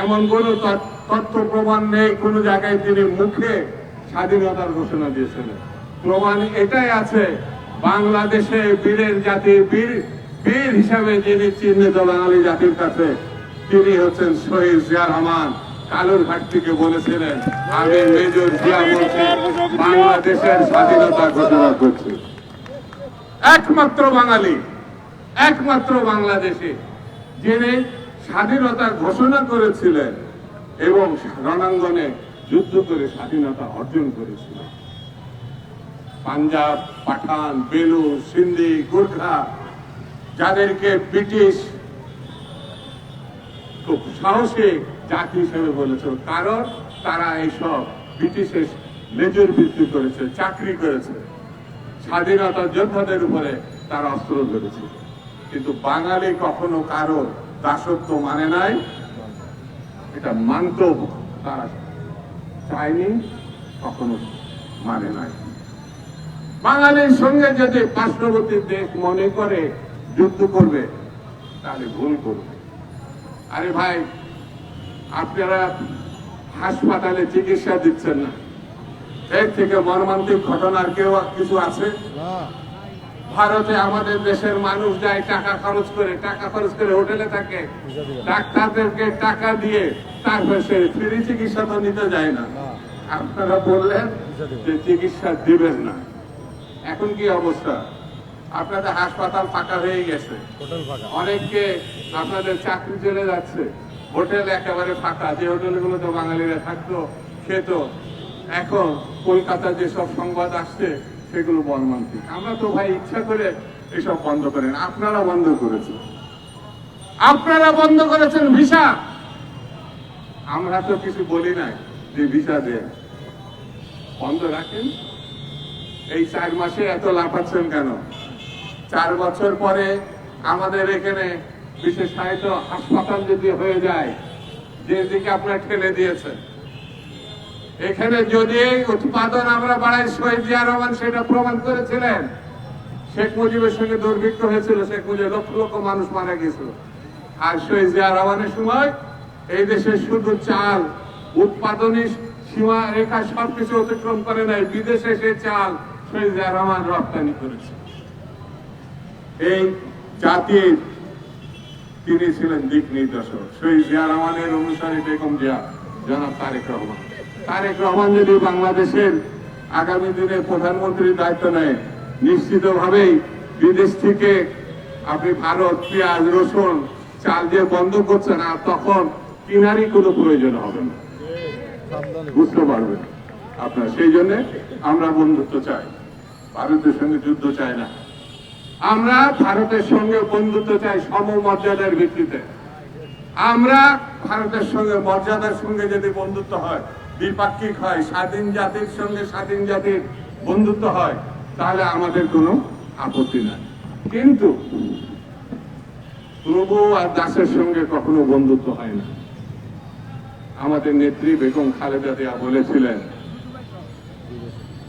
এমন কোন তথ্য প্রমাণ নেই, কোন জায়গায় তিনি মুখে স্বাধীনতার ঘোষণা দিয়েছিলেন। প্রমাণ এটাই আছে, বাংলাদেশে বীরের জাতি, বীর বীর হিসাবে যিনি চিহ্নিত বাঙালি জাতির কাছে, তিনি হচ্ছেন শহীদ জিয়া রহমান। কালুর ঘাট থেকে বলেছিলেন, আমি মেজর জিয়া বলছি, বাংলাদেশের স্বাধীনতা ঘোষণা করছি। একমাত্র বাঙালি, একমাত্র বাংলাদেশে, যিনি স্বাধীনতা ঘোষণা করেছিলেন এবং রণাঙ্গনে যুদ্ধ করে স্বাধীনতা অর্জন করেছিলেন। পাঞ্জাব, পাঠান বেলুর সিন্ধি, গোর্খা, যাদেরকে ব্রিটিশ খুব সাহসী জাতি হিসেবে বলেছিল, কারণ তারা এইসব ব্রিটিশের লেজের বৃদ্ধি করেছে, চাকরি করেছে। স্বাধীনতা যোদ্ধাদের উপরে তারা অস্ত্র ধরেছিল কিন্তু বাঙালি কখনো কারও দাসত্ব মানে নাই, এটা মানত তারা চায়নি, কখনো মানে নাই। বাঙালির সঙ্গে যদি পার্শ্ববর্তী দেশ মনে করে, যুদ্ধ করবে, তাহলে ভুল করবে। আরে ভাই, আপনারা হাসপাতালে চিকিৎসা দিচ্ছেন না। এর থেকে মর্মান্তিক ঘটনার কেউ কিছু আছে? ভারতে আমাদের দেশের মানুষ যায় টাকা খরচ করে টাকা খরচ করে হোটেলে থাকে। ডাক্তারদেরকে টাকা দিয়ে তারপর সে ফ্রি চিকিৎসা তো নিতে যায় না। আপনারা বললেন যে চিকিৎসা দিবেন না। এখন কি অবস্থা? আপনাদের হাসপাতাল ফাঁকা হয়ে গেছে। অনেককে আপনাদের চাকরি চলে যাচ্ছে। হোটেল একেবারে ফাঁকা। যে হোটেলগুলো তো বাঙালিরা থাকতো খেত। এখন কলকাতা যেসব সংবাদ আসছে সেগুলো বর্মান্তিক আমরা তো ভাই ইচ্ছা করে এসব বন্ধ করেন। আপনারা বন্ধ করেছেন। আপনারা বন্ধ করেছেন ভিসা। আমরা তো কিছু বলি নাই যে ভিসা দেন। বন্ধ রাখেন। এই চার মাসে এত লাফাচ্ছেন কেন? চার বছর পরে আমাদের এখানে বিশেষায়িত হাসপাতাল যদি হয়ে যায়, যে দিকে আপনার ঠেলে দিয়েছেন এখানে যদি উৎপাদন আমরা বাড়াই, শহীদ জিয়া রহমান সেটা প্রমাণ করেছিলেন। শেখ মুজিবের সঙ্গে দুর্ভিক্ষ হয়েছিল, শেখ মুজিব লক্ষ লক্ষ মানুষ মারা গেছিল আর শহীদ জিয়া রহমানের সময় এই দেশে শুধু চাল, উৎপাদনী সীমা রেখা সবকিছু অতিক্রম করে নাই, বিদেশে সে চাল শহীদ জিয়া রহমান রপ্তানি করেছে। এই জাতির তিনি ছিলেন দিক নির্দেশক, শহীদ জিয়া রহমানের অনুসারী বেগম জিয়া, জনাব তারেক রহমান। তারেক রহমান যদি বাংলাদেশের আগামী দিনে প্রধানমন্ত্রীর দায়িত্ব নেয়, নিশ্চিতভাবেই বিদেশ থেকে আপনি ভারত, পেঁয়াজ, রসুন, চাল দিয়ে বন্ধ করছেন আর তখন কিনারই কোনো প্রয়োজন হবে না। বুঝতে পারবেন আপনার। সেই জন্য আমরা বন্ধুত্ব চাই। ভারতের সঙ্গে যুদ্ধ চাই না। আমরা ভারতের সঙ্গে বন্ধুত্ব চাই সমমর্যাদার ভিত্তিতে। আমরা ভারতের সঙ্গে, মর্যাদার সঙ্গে যদি বন্ধুত্ব হয় দ্বিপাক্ষিক হয়, স্বাধীন জাতির সঙ্গে স্বাধীন জাতির বন্ধুত্ব হয়, তাহলে আমাদের কোনো আপত্তি নাই। কিন্তু প্রভু আর দাসের সঙ্গে কখনো বন্ধুত্ব হয় না। আমাদের নেত্রী বেগম খালেদা জিয়া বলেছিলেন,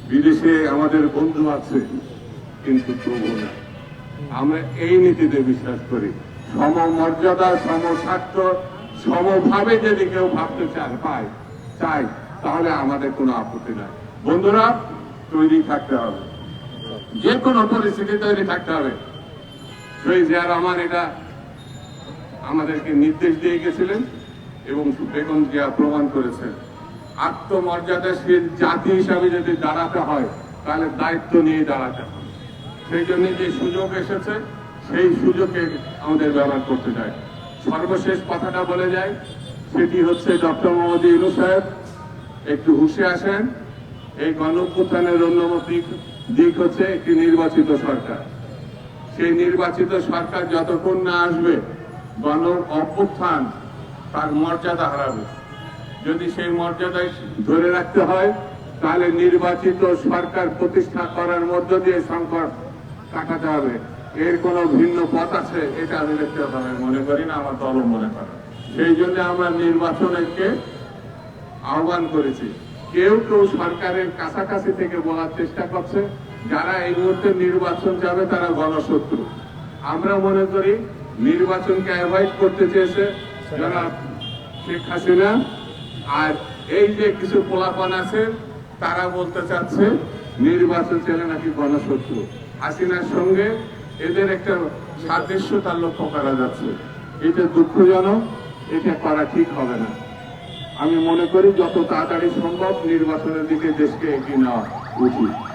বিদেশে আমাদের বন্ধু আছে, কিন্তু প্রভু না আমরা এই নীতিতে বিশ্বাস করি। সমমর্যাদা, সমস্বার্থ, সমভাবে যদি কেউ ভাবতে চান পায় চাই, তাহলে আমাদের কোনো আপত্তি নাই। বন্ধুরা, তৈরি থাকতে হবে। যে কোনো পরিস্থিতি তৈরি থাকতে হবে। শহীদ জিয়া এটা আমাদেরকে নির্দেশ দিয়ে গেছিলেন এবং বেগম জিয়া প্রমাণ করেছেন। আত্মমর্যাদাশীল জাতি হিসাবে যদি দাঁড়াতে হয়, তাহলে দায়িত্ব নিয়ে দাঁড়াতে হবে। সেই জন্য যে সুযোগ এসেছে, সেই সুযোগে আমাদের ব্যবহার করতে চাই। সর্বশেষ কথাটা বলে যাই সেটি হচ্ছে ডক্টর মোহাম্মদ ইনু সাহেব। একটু হুশে আসেন। এই গণঅভ্যুত্থানের অন্যতম দিক দিক হচ্ছে একটি নির্বাচিত সরকার। সেই নির্বাচিত সরকার যতক্ষণ না আসবে গণ অভ্যুত্থান তার মর্যাদা হারাবে। যদি সেই মর্যাদায় ধরে রাখতে হয়, তাহলে নির্বাচিত সরকার প্রতিষ্ঠা করার মধ্য দিয়ে সংকট কাটাতে হবে। এর কোনো ভিন্ন পথ আছে, এটা আমি দেখতে হবে মনে করি না, আমার দলও মনে করে। সেই জন্য আমরা নির্বাচনকে আহ্বান করেছি। কেউ কেউ সরকারের কাছাকাছি থেকে বলার চেষ্টা করছে। যারা এই মুহূর্তে নির্বাচন যাবে তারা গণশত্রু। আমরা মনে করি নির্বাচনকে অ্যাভয়েড করতে চেয়েছে যারা শেখ হাসিনা। আর এই যে কিছু পোলাপান আছে, তারা বলতে চাচ্ছে নির্বাচন ছেলে নাকি গণশত্রু। হাসিনার সঙ্গে এদের একটা সাদৃশ্যতা লক্ষ্য করা যাচ্ছে। এটা দুঃখজনক। এটা করা ঠিক হবে না। আমি মনে করি যত তাড়াতাড়ি সম্ভব নির্বাচনের দিকে দেশকে এগিয়ে নেওয়া উচিত।